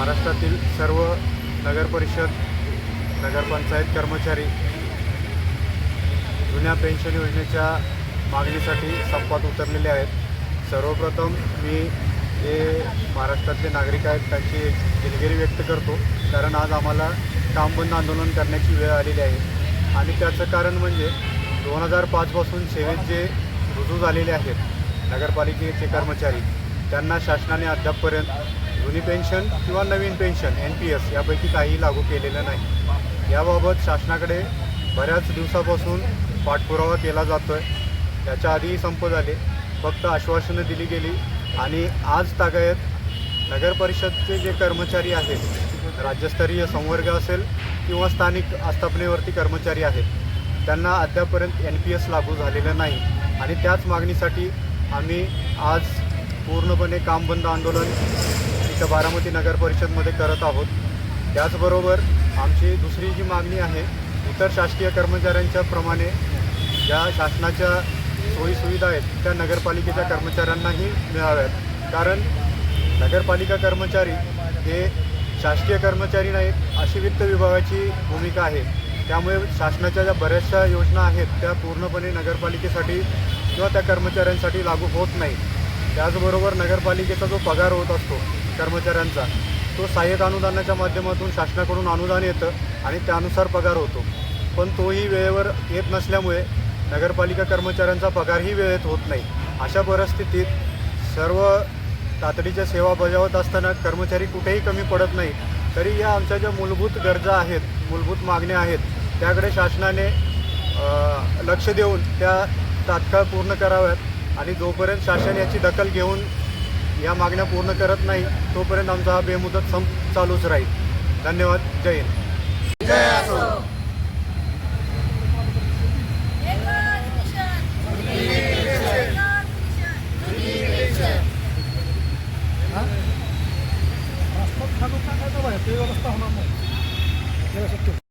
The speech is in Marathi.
महाराष्ट्रातील सर्व नगरपरिषद नगरपंचायत कर्मचारी जुन्या पेन्शन योजनेच्या मागणीसाठी संपात उतरलेले आहेत. सर्वप्रथम मी जे महाराष्ट्रातले नागरिक आहेत त्यांची दिलगिरी व्यक्त करतो. कारण आज आम्हाला काम बंद आंदोलन करण्याची वेळ आलेली आहे. आणि त्याचं कारण म्हणजे दोन हजार पाचपासून सेवेत जे रुजू झालेले आहेत नगरपालिकेचे कर्मचारी त्यांना शासनाने अद्यापपर्यंत जुनी पेन्शन किंवा नवीन पेन्शन एन पी एस यापैकी काही लागू केलेलं नाही. याबाबत शासनाकडे बऱ्याच दिवसापासून पाठपुरावा केला जातो आहे त्याच्या आधीही संप झाले. फक्त आश्वासनं दिली गेली. आणि आज तागायत नगर परिषदचे जे कर्मचारी आहेत राज्यस्तरीय संवर्ग असेल किंवा स्थानिक आस्थापनेवरती कर्मचारी आहेत त्यांना अद्यापर्यंत एन पी एस लागू झालेलं नाही. आणि त्याच मागणीसाठी आम्ही आज पूर्णपणे काम बंद आंदोलन इथं बारामती नगर परिषदमध्ये करत आहोत. त्याचबरोबर आमची दुसरी जी मागणी आहे इतर शासकीय कर्मचाऱ्यांच्या प्रमाणे ज्या शासनाच्या सोयीसुविधा आहेत त्या नगरपालिकेच्या कर्मचाऱ्यांनाही मिळाव्यात. कारण नगरपालिका कर्मचारी हे शासकीय कर्मचारी नाहीत अशी वित्त विभागाची भूमिका आहे. त्यामुळे शासनाच्या ज्या बऱ्याचशा योजना आहेत त्या पूर्णपणे नगरपालिकेसाठी किंवा त्या कर्मचाऱ्यांसाठी लागू होत नाही त्याचबरोबर नगरपालिकेचा जो पगार होत असतो कर्मचाऱ्यांचा. तो सहाय्यक अनुदानाच्या माध्यमातून शासनाकडून अनुदान येतं आणि त्यानुसार पगार होतो. पण तोही वेळेवर येत नसल्यामुळे नगरपालिका कर्मचाऱ्यांचा पगारही वेळेत होत नाही. अशा परिस्थितीत सर्व तातडीच्या सेवा बजावत असताना कर्मचारी कुठेही कमी पडत नाही तरी या आमच्या ज्या मूलभूत गरजा आहेत मूलभूत मागण्या आहेत त्याकडे शासनाने लक्ष देऊन त्या तात्काळ पूर्ण कराव्यात आणि जोपर्यंत शासन याची दखल घेऊन या मागण्या पूर्ण करत नाही तोपर्यंत आमचा हा बेमुदत संप चालूच राहील. धन्यवाद. जय हिंद. जय असो ते व्यवस्था होणार नाही.